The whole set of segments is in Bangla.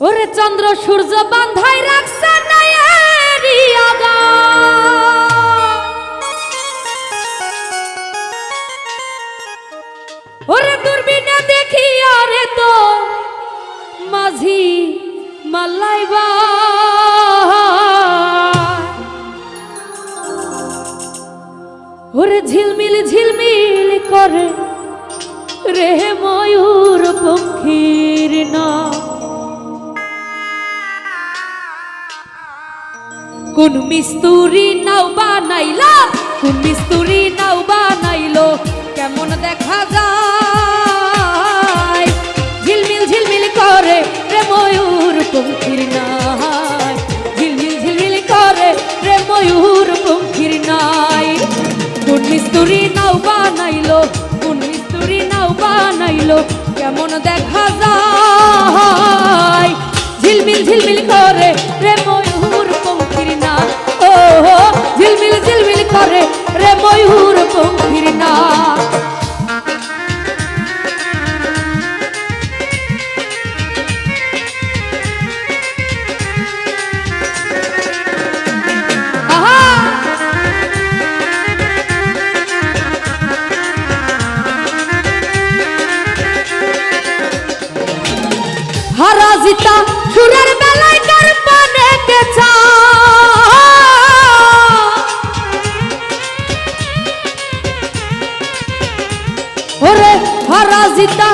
ওরে চন্দ্র সূর্য বান্ধাই রাখছে ওরে দূরবীনে দেখি আরে তো, মাঝি মাল্লাইবা ওরে ঝিলমিল ঝিলমিল করে রে ময়ূর পক্ষীর না কোন মিস্তুরি নাও বানাইলা? কোন মিস্তুরি নাও বানাইলো? কেমন দেখা যায়? ঝিলমিল ঝিলমিল করে রে ময়ূর পঙ্খির নাই। ঝিলমিল ঝিলমিল করে রে ময়ূর পঙ্খির নাই। কোন মিস্তুরি নাও বানাইলো? কোন মিস্তুরি নাও বানাইলো? কেমন দেখা যায়? ঝিলমিল ঝিলমিল করে রে ময়ূর জিতা সুরের বেলায় ওরে হারা জিতা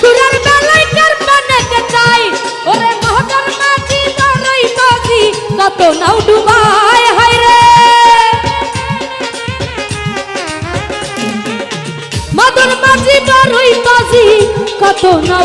সুরের বেলায় কার পানে চাই ওরে বড়ই কত নাও ডুবায় হায় রে। মাঝি কত নাও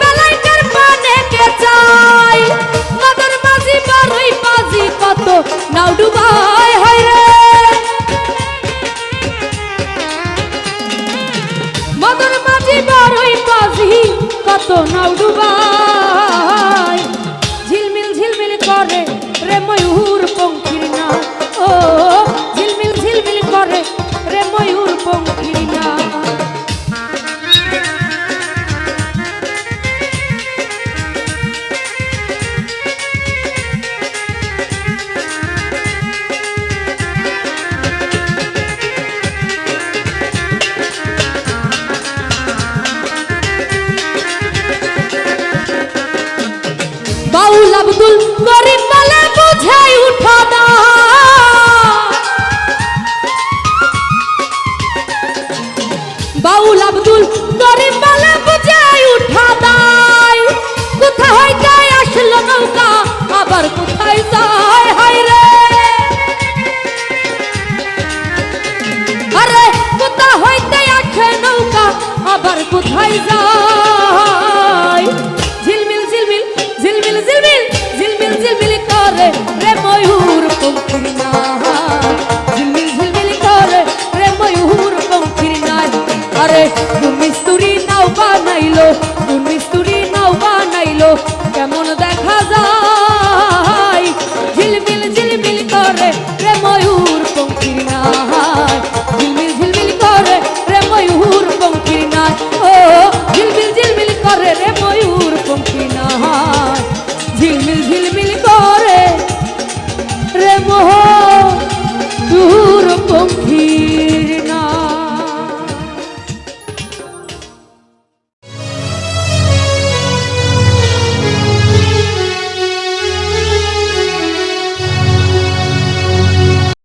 কত নাও বাউল আব্দুল গরিব বলে বুঝাই উঠা না। বাউল আব্দুল গরিব বলে বুঝাই উঠা দায় কোথা হইতে আসলো নৌকা, আবার কোথায় যায়? হায় রে। আরে কোথা হইতে আসে নৌকা, আবার কোথায় যায়